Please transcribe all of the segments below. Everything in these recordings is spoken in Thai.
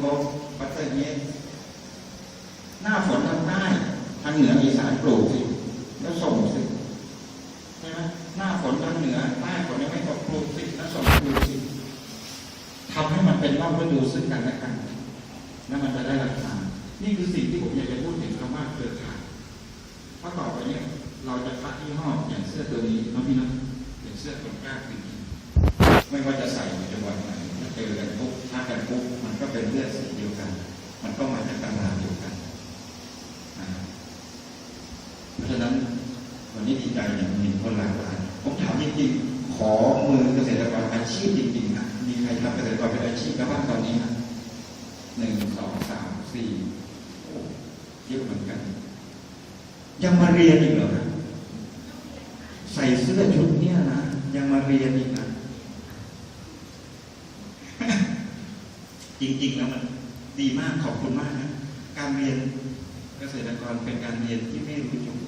โกปัตเตอร์เยสหน้าฝนทางใต้ทางเหนืออีสานปลูกสิแล้วส่งสิใช่ไหมหน้าฝนทางเหนือใต้ฝนยังไม่ตกปลูกสิแล้วส่งปลูกสิทำให้มันเป็นรอบฤดูซึ่งกันและกันแล้วมันจะได้ราคานี่คือสิ่งที่ผมอยากจะพูดถึงคำว่าเครือข่ายเพราะต่อไปเนี่ยเราจะคัดยี่ห้ออย่างเสื้อตัวนี้น้องพี่น้องเป็นเสื้อคนกล้าจริงไม่ว่าจะใส่ในจังหวัดไหน เจอกันปุ๊บถ้ากันปุ๊บมันก็เป็นเลือดสีเดียวกัน มันก็มาจากตำราเดียวกันเพราะฉะนั้นวันนี้ดีใจอย่างมีคนหลากหลายผมถามจริงๆขอมือเกษตรกรอาชีพจริงๆนะมีใครทำเกษตรกรเป็นอาชีพแล้วบ้างตอนนี้นะหนึ่งสองสามสี่โอ้เยอะเหมือนกัน ยังมาเรียนอีกเหรอใส่เสื้อชุดเนี่ยนะยังมาเรียนอีกนะ จ ริง ๆ แล้วมันดีมากขอบคุณมากนะการเรียนเกษตรกรเป็นการเรียนที่ไม่รู้จบ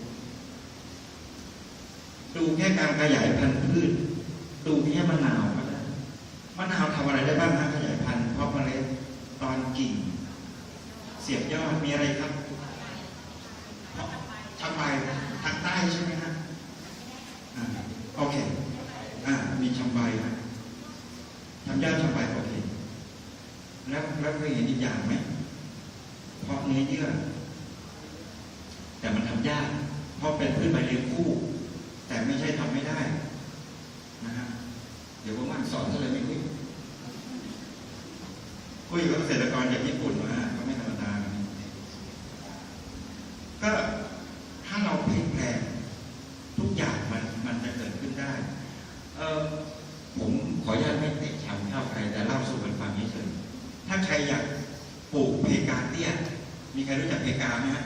ดูแค่การขยายพันธุ์พืช ดูแค่มะนาวก็ได้มะนาวทำอะไรได้บ้างนะขยายพันธุ์เพราะเมล็ดตอนกิ่ง เสียบยอดมีอะไรครับทำไมทางใต้ใช่ไหมฮะโอเค อ่า มีชำใบทำยอดชำใบโอเค แล้วแล้วเคยเห็นอีกอย่างไหมเพราะเนื้อเยื่อแต่มันทำยากเพราะเป็นพืชใบเลี้ยงคู่ แต่ไม่ใช่ทำไม่ได้นะฮะเดี๋ยวว่างๆสอนซะเลยไม่คุยคุยกับเกษตรกรจากญี่ปุ่นมาก็ไม่ธรรมดานะก็ถ้าเราพลิกแปลงทุกอย่างมันมันจะเกิดขึ้นได้ เออผมขออนุญาตไม่เตะแชมป์เข้าใครแต่เล่าสู่กันฟังเฉยๆถ้าใครอยากปลูกเพกาเตี้ย มีใครรู้จักเพกาไหมฮะ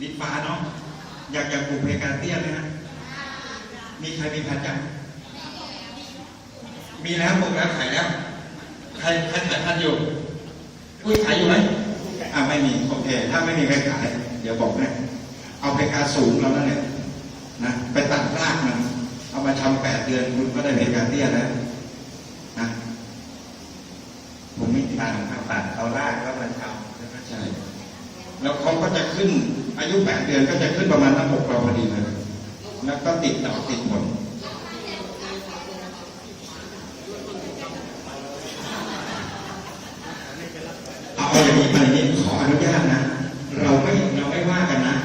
ลิ้นฟ้าเนาะ อยากอยากปลูกเพกาเตี้ยไหมฮะมีใครมีพันธุ์ยังมีแล้วปลูกแล้วขายแล้ว ใครใครขายพันธุ์อยู่อุ้ยขายอยู่ไหมอ่าไม่มีโอเค ถ้าไม่มีใครขาย เดี๋ยวบอกนะเอาเพกาสูงเรานั่นแหละนะไปตัดรากมันเอามาทำแปดเดือนคุณก็ได้เพกาเตี้ยแล้วนะผมไม่ตัดครับตัดเอารากแล้วมันทำใช่แล้วเขาก็จะขึ้น อายุแปดเดือนก็จะขึ้นประมาณหน้าอกเราพอดีเลยแล้วก็ติดดอกติดผลเอาอย่างนี้เอาอย่างนี้ขออนุญาตนะ เราไม่เราไม่ว่ากันนะ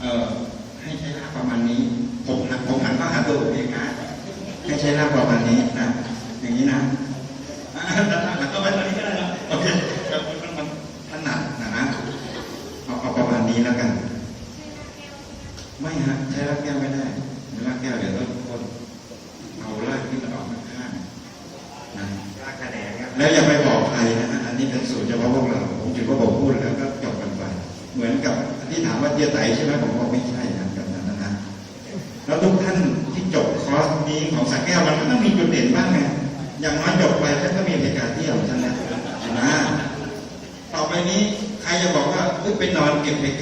เออให้ใช้ราประมาณนี้ ผมหันผมหันเข้าหาตัวผมเองนะให้ใช้ราประมาณนี้นะ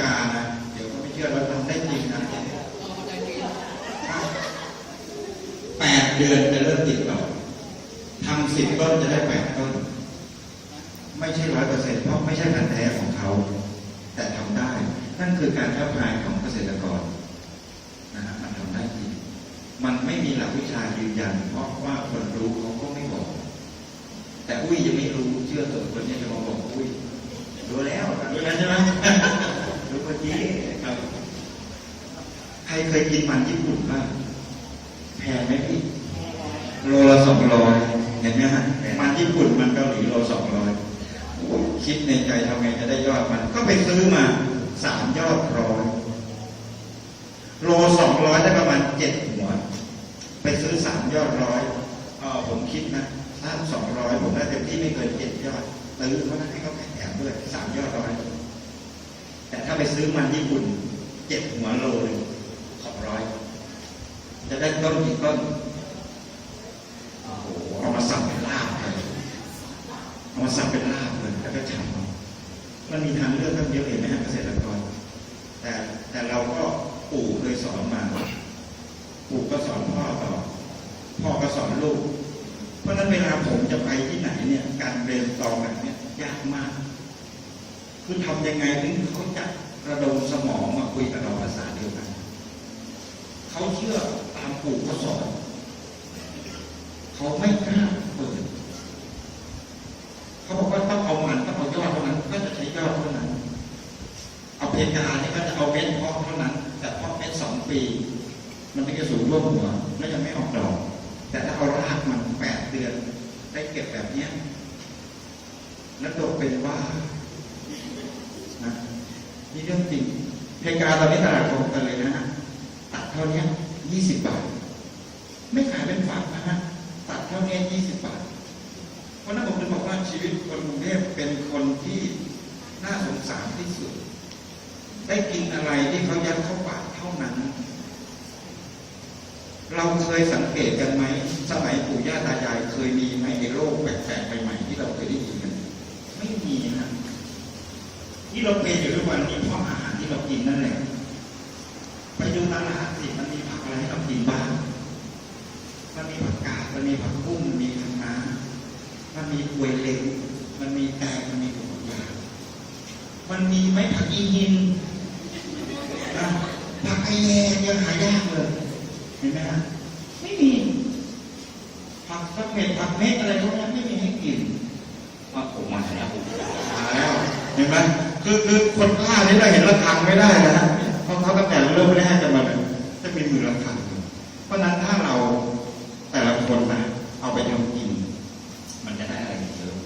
ก็บเพกานะ เดี๋ยวก็ไม่เชื่อเราทำได้จริงนะแปดเดือนจะเริ่มติดดอกทำสิบต้นจะได้แปดต้น ไม่ใช่ร้อยเปอร์เซ็นต์เพราะไม่ใช่พันธุ์แท้ของเขา แต่ทำได้ นั่นคือการท้าทายของเกษตรกรนะฮะมันทำได้จริง มันไม่มีหลักวิชายืนยัน เพราะว่าคนรู้เขาก็ไม่บอก แต่อุ้ยยังไม่รู้เชื่อเถอคนนี้จะมาบอกอุ้ยรู้แล้วรู้แล้วใช่ไหม รู้เมื่อกี้ครับ ใครเคยกินมันญี่ปุ่นบ้างแพงไหมพี่โลละสองร้อยเห็นไหมฮะมันญี่ปุ่นมันเกาหลีโลสองร้อยคิดในใจทำไงจะได้ยอดมัน ก็ไปซื้อมาสามยอดร้อยโลสองร้อยได้ประมาณเจ็ดหัว ไปซื้อสามยอดร้อยเออผมคิดนะถ้าสองร้อยผมได้เต็มที่ไม่เกินเจ็ดยอดซื้อเขาให้เขาแถมด้วยสามยอดร้อย ถ้าไปซื้อมันญี่ปุ่นเจ็ดหัวโลหนึ่งสองร้อยจะได้ต้นกี่ต้นโอ้โหเอามาสับเป็นลาบเลยเอามาสับเป็นลาบเลยแล้วก็ฉ่ำมันมีทางเลือกตั้งเยอะเห็นไหมฮะเกษตรกร แต่แต่เราก็ปู่เคยสอนมา ปู่ก็สอนพ่อต่อ พ่อก็สอนลูก เพราะฉะนั้นเวลาผมจะไปที่ไหนเนี่ย การเรียนตองแบบเนี้ยยากมาก คือทำยังไงถึงเขาจะระดมสมองมาคุยกับเราภาษาเดียวกันเขาเชื่อตามปู่เขาสอนเขาไม่กล้าเปิดเขาบอกว่าต้องเอามันต้องเอายอดเท่านั้นก็จะใช้ยอดเท่านั้น เอาเพกาเนี่ยก็จะเอาเม็ดเพาะเท่านั้น แต่เพาะเม็ดสองปี มันถึงจะสูงร่วมหัวแล้วยังไม่ออกดอก แต่ถ้าเอารากมันแปดเดือน ได้เก็บแบบเนี้ยแล้วดกเป็นว่า นะนี่เรื่องจริงเพกาตอนนี้ตลาดของกันเลยนะฮะตัดเท่านี้ยี่สิบบาท ไม่ขายเป็นฝากนะฮะตัดเท่านี้ยี่สิบบาท เพราะนั้นผมจะบอกว่าชีวิตคนกรุงเทพเป็นคนที่น่าสงสารที่สุด ได้กินอะไรที่เขายัดเข้าปากเท่านั้น เราเคยสังเกตกันไหมสมัยปู่ย่าตายายเคยมีไหมในโรคแปลกๆใหม่ๆที่เราเคยได้ยินกัน ไม่มีนะ ที่เราเป็นอยู่ทุกวันนี้เพราะอาหารที่เรากินนั่นแหละไปดูตลาดสิมันมีผักอะไรให้เรากินบ้างมันมีผักกาดมันมีผักบุ้งมันมีคะน้ามันมีกล้วยเล็กมันมีแตงมันมีถั่วฝักยาวมันมีไหมผักอีหินนะผักไอแยงยังหายากเลยเห็นไหมฮะไม่มีผักสักเม็ดผักเม็ดอะไรพวกนี้ไม่มีให้กินมาผมมาแล้วมาแล้วเห็นไหม คือคือคนกล้านี่เราเห็นระฆังไม่ได้นะฮะเพราะเขาตั้งแต่เริ่มแรกกันมาเนี่ยจะมีมือระฆังเพราะนั้นถ้าเราแต่ละคนนะเอาไปทำกิน มันจะได้อะไรเยอะ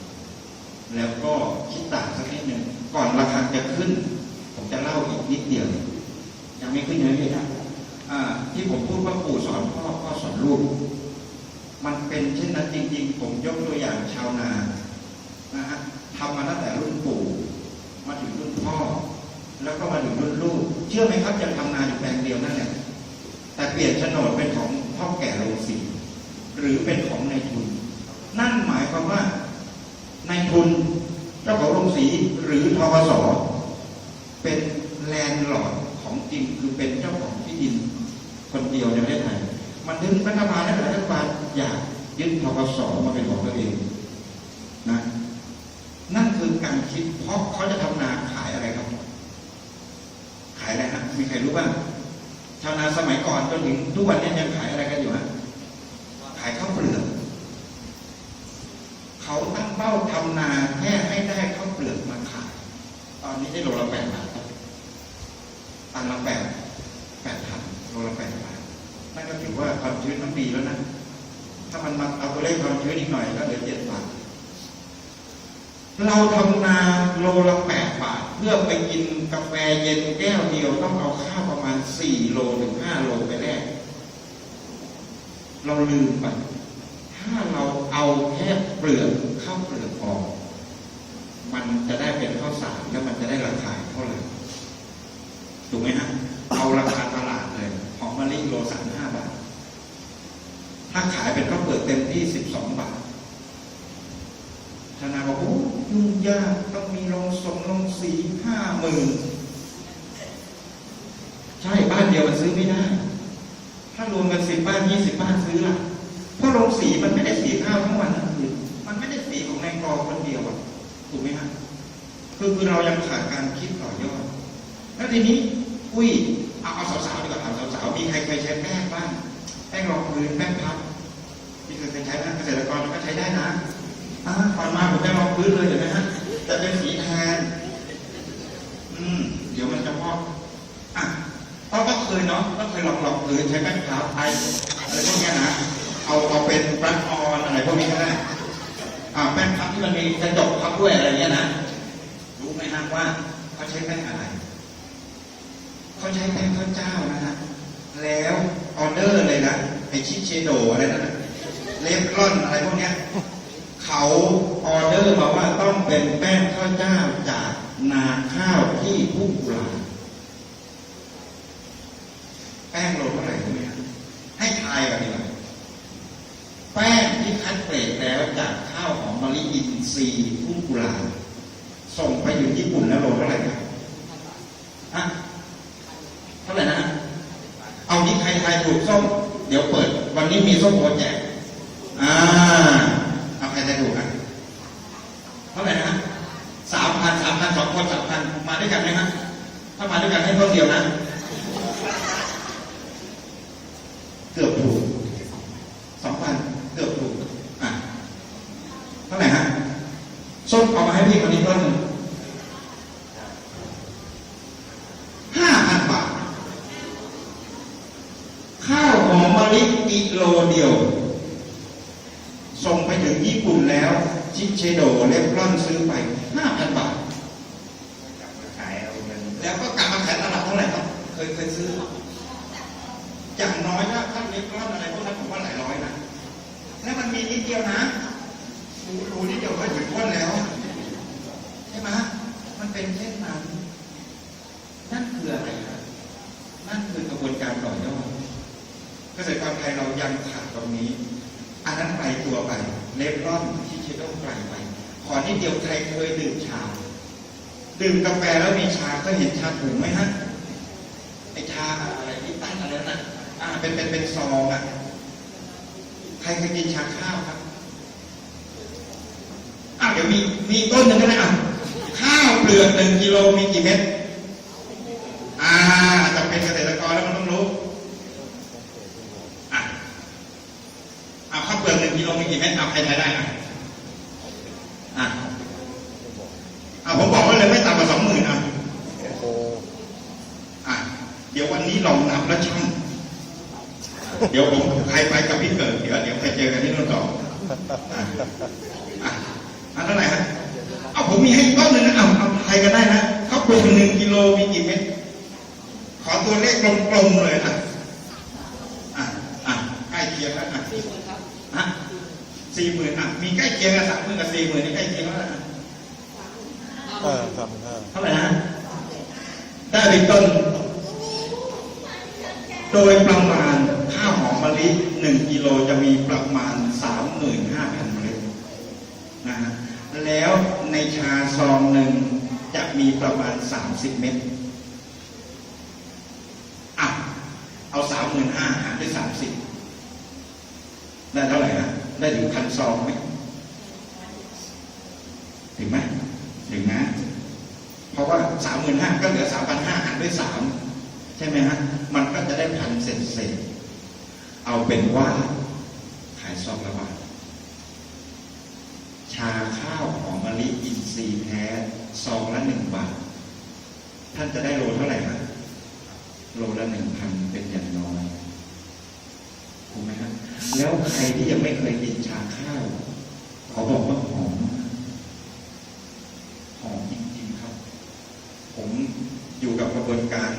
แล้วก็คิดต่างสักนิดหนึ่งก่อนราคาจะขึ้น ผมจะเล่าอีกนิดเดียวยังไม่ขึ้นเยอะเลยนะที่ผมพูดว่าปู่สอนพ่อพ่อสอนลูกมันเป็นเช่นนั้นจริง ๆ ผมยกตัวอย่างชาวนานะฮะทำมาตั้งแต่รุ่นปู่ มาถึงรุ่นพ่อ แล้วก็มาถึงรุ่นลูก เชื่อไหมครับยังทำนาอยู่แปลงเดียวนั่นแหละ แต่เปลี่ยนโฉนดเป็นของพ่อแก่โรงสีหรือเป็นของนายทุน นั่นหมายความว่านายทุนเจ้าของโรงสีหรือทกสเป็นแลนด์ลอร์ดของจริงคือเป็นเจ้าของที่ดิน คนเดียวในประเทศไทยมันถึงรัฐบาลและรัฐบาลอยากยึดทกสมาเป็นของตัวเองนะนั่นคือการคิดเพราะเขาจะทำนาขายอะไรครับ ขายอะไรฮะมีใครรู้บ้าง ชาวนาสมัยก่อนจนถึงทุกวันนี้ยังขายอะไรกันอยู่ฮะขายข้าวเปลือกเขาตั้งเป้าทำนาแค่ให้ได้ข้าวเปลือกมาขาย ตอนนี้ได้โลละแปดบาทตันละแปดแปดพันโลละแปดบาทนั่นก็ถือว่าความชื้นมันดีแล้วนะถ้ามันมาเอาตัวเลขความชื้นอีกหน่อยก็เหลือเจ็ดบาทเราทำนาโลละแปดบาท เพื่อไปกินกาแฟเย็นแก้วเดียวต้องเอาข้าวประมาณสี่โลถึงห้าโลไปแลกเราลืมไปถ้าเราเอาแค่เปลือกข้าวเปลือกออกมันจะได้เป็นข้าวสารแล้วมันจะได้ราคาเท่าไหร่ถูกไหมฮะเอาราคาตลาดเลยหอมมะลิโลสามห้าบาท ถ้าขายเป็นข้าวเปลือกเต็มที่สิบสองบาทธนาบอกโอ้ ยุ่งยากต้องมีลงส่งลงสีห้าหมื่นใช่บ้านเดียวมันซื้อไม่ได้ ถ้ารวมกันสิบบ้านยี่สิบบ้านซื้อละเพราะโรงสีมันไม่ได้สีข้าวทั้งวันทั้งคืนมันไม่ได้สีของนายกอคนเดียวอะถูกไหมฮะคือคือเรายังขาดการคิดต่อยอดแล้วทีนี้ อุ้ยเอาเอาสาวๆดีกว่าเอาสาวๆมีใครเคยใช้แป้งบ้างแป้งรองพื้นแป้งพับมีครเคยใช้ไหมเกษตรกรก็ใช้ได้นะ อ่าก่อนมาผมจะลองพื้นเลยเห็นไหมฮะแต่เป็นสีแทน อืม เดี๋ยวมันจะพอกอะต้องต้องเคยเนาะต้องเคยหลองลองพื้นใช้แป้งขาวไทยอะไรพวกนี้นะเอาเอาเป็นแป้งออนอะไรพวกนี้ก็ได้อ่าแป้งพับที่มันมีกระจกพับด้วยอะไรเงี้ยนะรู้ไหมฮะว่าเขาใช้แป้งอะไรเขาใช้แป้งข้าวเจ้านะฮะแล้วออเดอร์เลยนะไอชิเชโดอะไรนั่นนะเลฟรอนอะไรพวกเนี้ย เขาออเดอร์มาว่าต้องเป็นแป้งข้าวเจ้าจากนาข้าวที่ผู้กุลาแป้งโลเท่าไหร่รู้ไหมครับให้ทายกันดีกว่าแป้งที่คัดเกรดแล้วจากข้าวหอมมะลิอินทรีย์ผู้กุลาส่งไปอยู่ญี่ปุ่นแล้วโลเท่าไหร่ครับฮะเท่าไหร่นะ เอานี้ใครทายถูกส้มเดี๋ยวเปิด วันนี้มีส้มโอแจกอ่า เอาใครทายถูกอะเท่าไหร่นะ สองคนสามพันมาด้วยกันไหมฮะถ้ามาด้วยกันให้ต้นเดียวนะ เกือบถูกสองพันเกือบถูกอะเท่าไหร่ฮะส้มเอามาให้พี่คนนี้ต้นหนึ่งห้าพันบาท ข้าวหอมมะลิกิโลเดียว ส่งไปถึงญี่ปุ่นแล้ว ชิเชโดเลฟรอนซื้อไป 5,000 บาท กลับมาขายเอาเงิน แล้วก็กลับมาขายตลาดเท่าไหร่ครับ เคยเคยซื้อ อย่างน้อยถ้าท่านเลฟรอนอะไรพวกนั้นผมว่าหลายร้อยนะ แล้วมันมีนิดเดียวนะรูรูนิดเดียวก็ถึงพ้นแล้ว ใช่ไหมมัน เป็นเช่นนั้น นั่นคืออะไรครับนั่นคือกระบวนการต่อยอดเกษตรกรไทยเรายังขาดตรงนี้อันนั้นไปตัวไปเลฟรอนที่เชโดไกลไป ขอนิดเดียวใครเคยดื่มชา ดื่มกาแฟแล้วมีชาก็เห็นชาถุงไหมฮะไอชาอะไรที่ตั้งอะไรนั่นน่ะอ่าเป็นเป็นเป็นซองอะใครเคยกินชาข้าวครับอะเดี๋ยวมีมีต้นหนึ่งก็ได้อะ เกลือหนึ่งกิโลมีกี่เม็ดอ่าจะเป็นเกษตรกรแล้วมันต้องรู้อะเอาข้าวเปลือกหนึ่งกิโลมีกี่เม็ดเอาใครทายได้อะอะเอาผมบอกไว้เลยไม่ต่ำกว่าสองหมื่นอะอะเดี๋ยววันนี้ลองนับแล้วช่างเดี๋ยวผมใครไปกับพี่เกิดเดี๋ยวเดี๋ยวไปเจอกันที่นู่นต่ออะอะอันเท่าไหร่ฮะเอาผมมีให้ก้อนหนึ่งนะเอาเอา ใครก็ได้นะเขาปลือกหนึ่งกิโลมีกี่เม็ดขอตัวเลขกลมๆเลยอะอะอะใกล้เคียงแล้วอะฮะสี่หมื่นอะมีใกล้เคียงกับสามหมื่นกับสี่หมื่นนี่ใกล้เคียงแล้วนะเออสามห้าเท่าไหร่นะได้เป็นต้น โดยประมาณข้าวหอมมะลิหนึ่งกิโลจะมีประมาณสามหมื่นห้าพันเมล็ดนะฮะแล้วในชาซองหนึ่ง จะมีประมาณสามสิบเม็ดอะเอาสามหมื่นห้าหารด้วยสามสิบได้เท่าไหร่ฮะได้ถึงพันซองไหมถึงไหมถึงนะ เพราะว่าสามหมื่นห้าก็เหลือสามพันห้าหารด้วยสามใช่ไหมฮะมันก็จะได้พันเศษเศษเอาเป็นว่าขายซองละบาทชาข้าวหอมมะลิอินทรีย์แท้ ซองละหนึ่งบาท ท่านจะได้โลเท่าไหร่ครับโลละหนึ่งพันเป็นอย่างน้อยถูกไหมครับแล้วใครที่ยังไม่เคยกินชาข้าวขอบอกว่าหอมหอมจริงๆครับ ผมอยู่กับกระบวนการ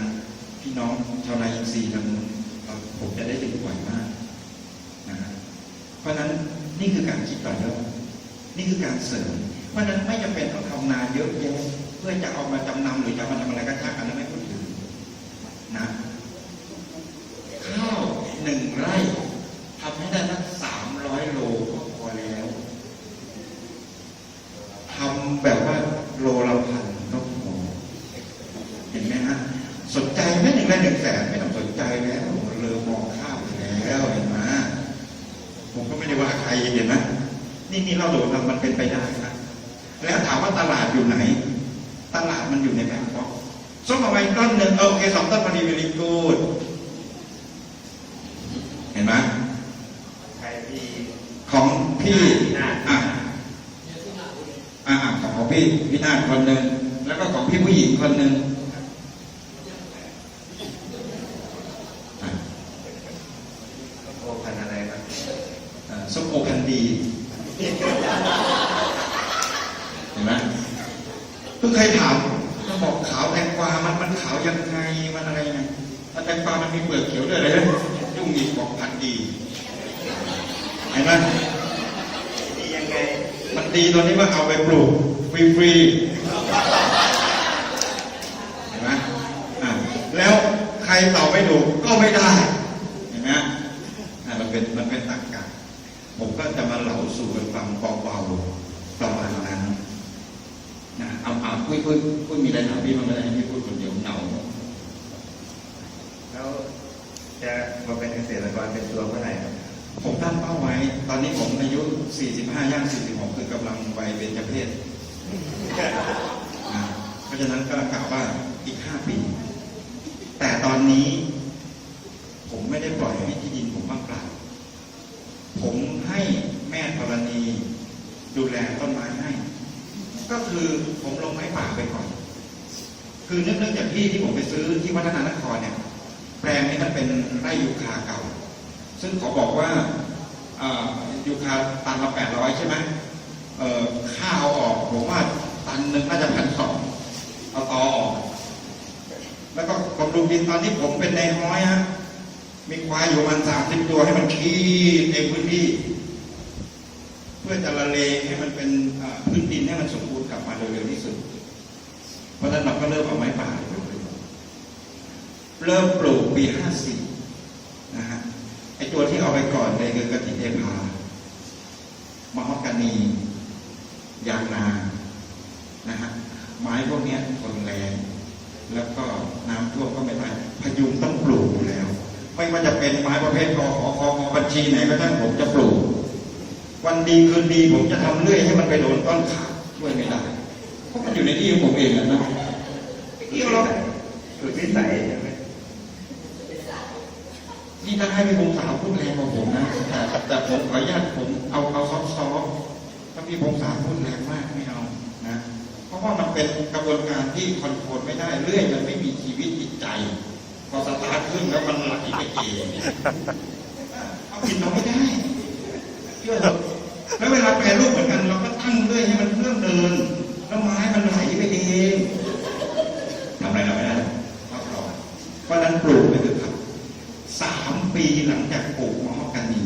พี่น้องชาวนาอินทรีย์ทางนู้นเราผมจะได้ดื่มบ่อยมากนะเพราะฉะนั้นนี่คือการคิดต่อยอดนี่คือการเสริม เพราะฉะนั้นไม่จำเป็นต้อง นาเยอะแยะเพื่อจะเอามาจำนำหรือจะมาทำอะไรก็ช่างอันนั้นไม่พูดถึงนะข้าวหนึ่งไร่ทำให้ได้สักสามร้อยโลก็พอแล้วทำแบบว่าโลละพันก็พอเห็นไหมฮะสนใจไหมหนึ่งไร่หนึ่งแสนไม่ต้องสนใจแล้วเรือมองข้าวไปแล้วเห็นไหมผมก็ไม่ได้ว่าใครเห็นไหมนี่นี่เราโดดมันเป็นไปได้ แล้วถามว่าตลาดอยู่ไหน ตลาดมันอยู่ในแบงก์ก็ส้มเอาไว้ต้นหนึ่งโอเคสองต้นพอดีวิลิกูดเห็นไหมใครที่ของพี่พี่นาฏอะอะอะของพี่พี่นาฏคนหนึ่งแล้วก็ของพี่ผู้หญิงคนหนึ่งอะ โอพันอะไรครับ อะส้มโอพันธุ์ดี เห็นไหม เพิ่งเคยถามก็บอกขาวแตงกวา มันมันขาวยังไง มันอะไรไงแตงกวา มันมีเปลือกเขียวด้วยเลยยุ่งอีกบอกพันดีเห็นไหมดียังไง มันดีตอนนี้ว่าเอาไปปลูกฟรีๆเห็นไหมอะแล้วใครต่อไม่ถูกก็ไม่ได้ เห็นไหมอะมันเป็นมันเป็นตรรกะผมก็จะมาเหลาสู่กันฟังเบาๆประมาณนั้นนะเอา เอาคุยคุยคุยมีอะไรถามพี่บ้างไหมให้พี่พูดคนเดียวเหงาแล้วจะมาเป็นเกษตรกรเป็นตัวเมื่อไหร่ครับผมตั้งเป้าไว้ ตอนนี้ผมอายุ 45 ย่าง 46 คือกำลังวัยเบญจเพศอะะฉะนั้นก็กล่าวว่าอีกห้าปี แต่ตอนนี้ ผมไม่ได้ปล่อยให้ที่ดินผมว่างเปล่า ผมให้แม่ธรณีดูแลต้นไม้ให้ ก็คือผมลงไม้ป่าไปก่อน คือเนื่องจากที่ที่ผมไปซื้อที่วัฒนานครเนี่ย แปลงนี้มันเป็นไร่ยูคาเก่า ซึ่งขาบอกว่าอ่อยูคาตันละแปดร้อยใช่ไหมข้าวออกผมว่าตันหนึ่งน่าจะพันสองเอาตอออกแล้วก็บำรุงดินตอนที่ผมเป็นในห้อยฮะมีควายอยู่ประมันสามสิบตัวให้มันขี้เต็มพื้นที่ พื่อจะละเลงให้มันเป็นพื้นดินให้มันสมบูรณ์กลับมาโดยเร็วที่สุดเพราะฉะนั้นเราก็เริ่มเอาไม้ป่าเริ่มปลูกปีห้าสี่นะฮะไอตัวที่เอาไปก่อนเลยคือกระถิ่นเทพามะฮอกกานี ยางนา นะฮะ ไม้พวกนี้ทนแรง แล้วก็น้ำท่วมก็ไม่เป็นไรพยุงต้องปลูกอยู่แล้ว ไม่ว่าจะเป็นไม้ประเภทกอขอคอคอบัญชีไหนก็ช่างผมจะปลูก วันดีคืนดีผมจะทำเรื่อยให้มันไปโดนต้นขาช่วยไม่ได้เพราะมันอยู่ในที่ของผมเองอะนะไม่เกี่ยวหรอกสุดวิสัยใช่ไหมนี่ถ้าให้พี่พงศาวพูดแรงกว่าผมนะแต่แต่ผมขออนุญาตผมเอาเอาซอฟต์ๆถ้าพี่พงศาวพูดแรงมากไม่เอานะเพราะว่ามันเป็นกระบวนการที่คอนโทรลไม่ได้เรื่อยมันไม่มีชีวิตจิตใจพอสตาร์ทขึ้นแล้วมันไหลไปเองเอาผิดเราไม่ได้เชื่อ รรูปเหมือนกันเราก็ตั้งเรื่อยให้มันเรื่องเดิน แล้วไม้มันไหลไปเองทำอะไรเราไม่ได้รับรองเพราะนั้นปลูกไปเถอะครับสามปีหลังจากปลูกมะฮอกกานี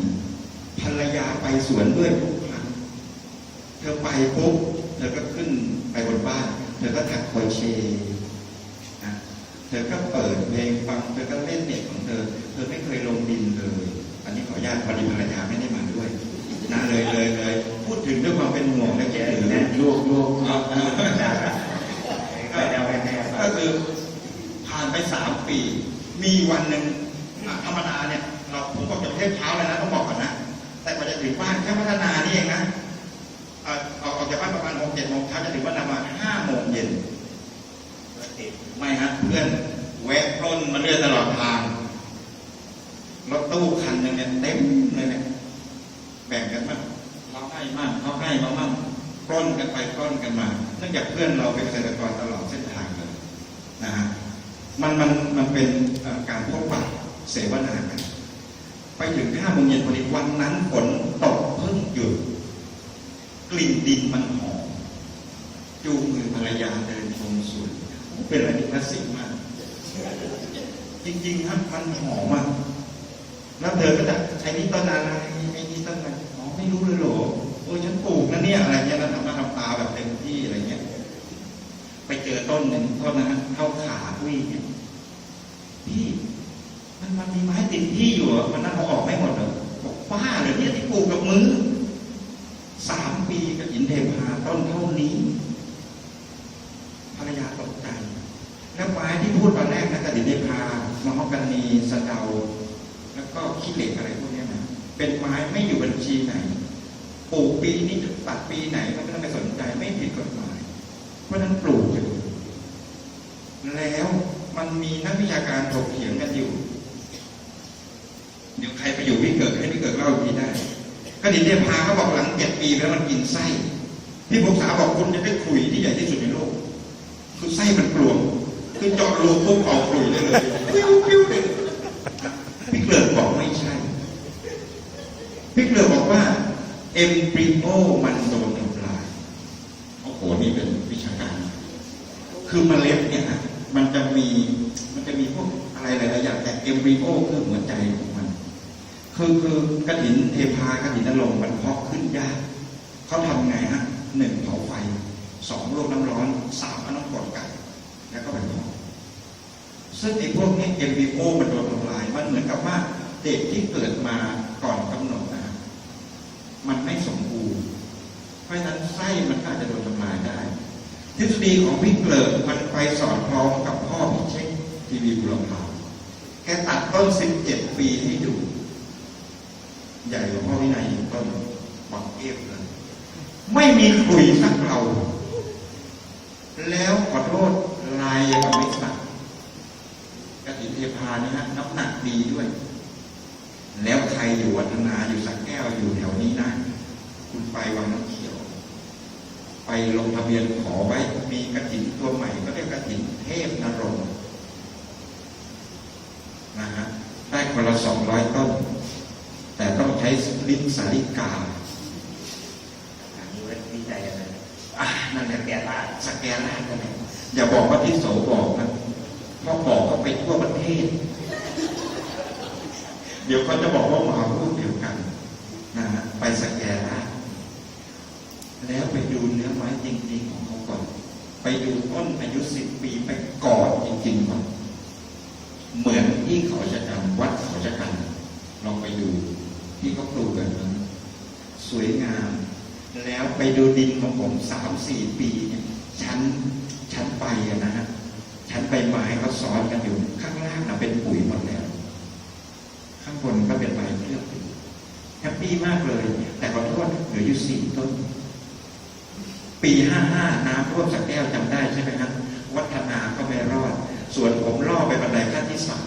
ภรรยาไปสวนด้วยทุกครั้งเธอไปปุ๊บเธอก็ขึ้นไปบนบ้านเธอก็ถักโครเชนะเธอก็เปิดเพลงฟังเธอก็เล่นเน็ตของเธอ เธอไม่เคยลงดินเลย อันนี้ขออนุญาตพอดีภรรยาไม่ได้มาด้วยนะเลยเลยเลย ถึงด้วยความเป็นห่วงและคิดถึงนะลูกลูกก็เดาไปแน่ก็คือผ่านไปสามปี มีวันหนึ่งธรรมดาเนี่ย เราผมบอกจะประเทศเท้าเลยนะต้องบอกก่อนนะ แต่กว่าจะถึงบ้านแค่พัฒนานี่ พื่อนเราเป็นเกษตรกรตลอดเส้นทางเลยนะฮะมันมันมันเป็นการพบปะเสวนากันไปถึงห้าโมงเย็นพอดีวันนั้นฝนตกเพิ่งหยุด กลิ่นดินมันหอมจูงมือภรรยาเดินชมสวนเป็นอะไรที่คลาสสิกมาก จริงๆครับมันหอมอะแล้วเธอก็จะไอ้นี่ต้นอะไรไอ้นี่ต้นอะไรอ๋อไม่รู้เลยหรอโอ้ยฉันปลูกนะเนี่ยอะไรเงี้ยแล้วทำมาทำตาแบบเต็มที่อะไรเงี้ย ไปเจอต้นหนึ่งต้นนะฮะเข้าขาอุ้เนี่ยพี่มันมันมีไม้ติดที่อยู่มันนั่นเขาออกไม่หมดเหรอบอกป้าเหรอเนี่ยที่ปลูกกับมือสามปีกับหินเทพาต้นเท่านี้ภรรยาตกใจแล้วไม้ที่พูดตอนแรกนะกระดิ่งเทพามะฮอกกานีสะเดา แล้วก็ขี้เหล็กอะไรพวกนี้นะเป็นไม้ไม่อยู่บัญชีไหนปลูกปีนี้ตัดปีไหนก็ไม่ต้องไปสนใจไม่ผิดกฎหมาย ราะฉะนั้นปลูกอยู่แล้วมันมีนักวิชาการถกเถียงกันอยู่เดี๋ยวใครไปอยู่พี่เกิดให้พี่เกิดเล่าอีกทีได้กระดิ่งเทพาเขาบอกหลังเจ็ดปีแล้วมันกินไส้พี่ภกษาบอกคุณจะได้ขุยที่ใหญ่ที่สุดในโลก คือไส้มันกลวง คือเจาะรูปุ๊บเอาขุยได้เลยปิ้วปิ้วเลยพี่เกลือบอกไม่ใช่ พี่เกลือบอกว่าเอ็มบริโอมันโดนทำลาย โอ้โห นี่เป็นวิชาการ คือเมล็ดเนี่ยมันจะมีมันจะมีพวกอะไรหลายๆอย่างแต่เอมบริโอคือหัวใจของมัน คือคือกระถินเทพากระถินนรงมันเพาะขึ้นยากเขาทำไงฮะหนึ่งเผาไฟสองลวกน้ำร้อนสามเอาน้ำกรดกัดแล้วก็ไปเพาะซึ่งไอ้พวกนี้เอมบริโอมันโดนทำลายมันเหมือนกับว่าเด็กที่เกิดมาก่อนกำหนดนะมันไม่สมบูรณ์เพราะฉะนั้นไส้มันก็อาจจะโดนทำลายได้ ทฤษฎีของพี่เกลิกมันไปสอดคล้องกับพ่อพี่เชษทีวีบุรพาแกตัดต้น 17 ปีให้ดู ใหญ่กว่าพ่อวินัยต้นบักเอฟเลย ไม่มีคุยสักเรา แล้วขอโทษลายกับไม่สักกติเทพานะฮะน้ำหนักดีด้วย แล้วใครอยู่วัฒนาอยู่สักแก้วอยู่แถวนี้นะ คุณไปวังน้ำเขี ไปลงทะเบียนขอไว้มีกระถินตัวใหม่ก็เรียกกระถินเทพนรงค์นะฮะได้คนละสองร้อยต้น แต่ต้องใช้ลิ้นสาลิกาอันนี้ไว้วิจัยอะไรนะอะนั่นแหละแกนล่าสแกนล่างกันเลยอย่าบอกว่าที่โสบอกนะเพราะบอกก็ไปทั่วประเทศ เดี๋ยวเขาจะบอกว่ามาพูดเดียวกันนะฮะไปสแกนล่าง แล้วไปดูเนื้อไม้จริงๆของเขาก่อน ไปดูต้นอายุสิบปีไปกอดจริงๆก่อนเหมือนที่เขาจะกันวัดเขาจะกันลองไปดูที่เขาปลูกกันนั้นสวยงาม แล้วไปดูดินของผมสามสี่ปีเนี่ยชั้นชั้นไปอะนะฮะชั้นใบไม้เขาซ้อนกันอยู่ ข้างล่างนะเป็นปุ๋ยหมดแล้ว ข้างบนก็เป็นใบเคลือบอยู่แฮปปี้มากเลย แต่ขอโทษเหลืออยู่สี่ต้น ปีห้าห้าน้ำท่วมสักแก้วจำได้ใช่ไหมครับวัฒนาก็ไม่รอด ส่วนผมล่อไปบันไดขั้นที่สาม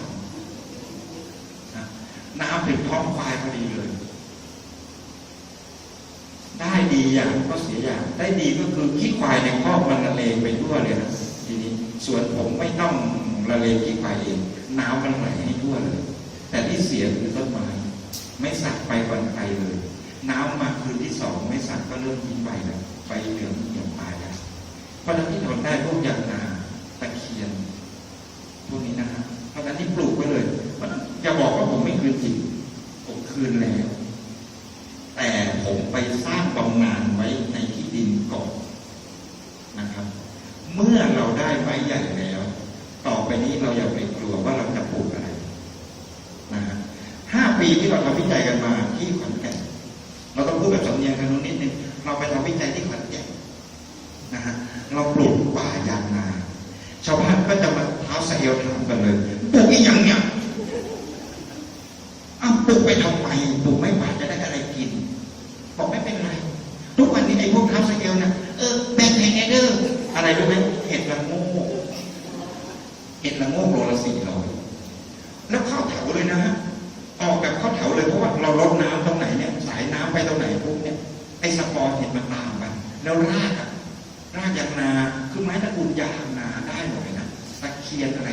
น้ำถึงท้องควายพอดีเลย ได้ดีอย่างก็เสียอย่าง ได้ดีก็คือขี้ควายในคอกมันละเลงไปทั่วเลยนะทีนี้ส่วนผมไม่ต้องละเลงขี้ควายเองน้ำมันไหลให้ทั่วเลย แต่ที่เสียคือต้นไม้ไม่สักไปก่อนใครเลย น้ำมาคืนที่สองไม่สักก็เริ่มทิ้งใบแล้ว ใบเหลืองเหี่ยวตายแล้วเพราะฉะนั้นที่ทนได้พวกยางนาตะเคียนพวกนี้นะครับเพราะฉะนั้นที่ปลูกไว้เลยมันอย่าบอกว่าผมไม่คืนจริงผมคืนแล้ว แต่ผมไปสร้างบำนาญไว้ในที่ดินก่อนนะครับ เมื่อเราได้ไม้ใหญ่แล้ว ต่อไปนี้เราอย่าไปกลัวว่าเราจะปลูกอะไรนะฮะห้าปีที่เราทำวิจัยกันมาที่ขอนแก่นเราต้องพูดแบบสำเนียงทางนู้นนิดนึงเราไปทำวิจัยที่ขอน นะฮะเราปลูกป่ายางนาชาวบ้านก็จะมาเท้าสะเอวถามกันเลยปลูกอีหยังเนี่ยอ้าวปลูกไปทำไมปลูกไม่หวานจะได้อะไรกิน บอกไม่เป็นไร ทุกวันนี้ไอ้พวกเท้าสะเอวนะเออแบ่งให้แนเด้ออะไรรู้ไหมเห็ดละโง่เห็ดละโง่โลละสี่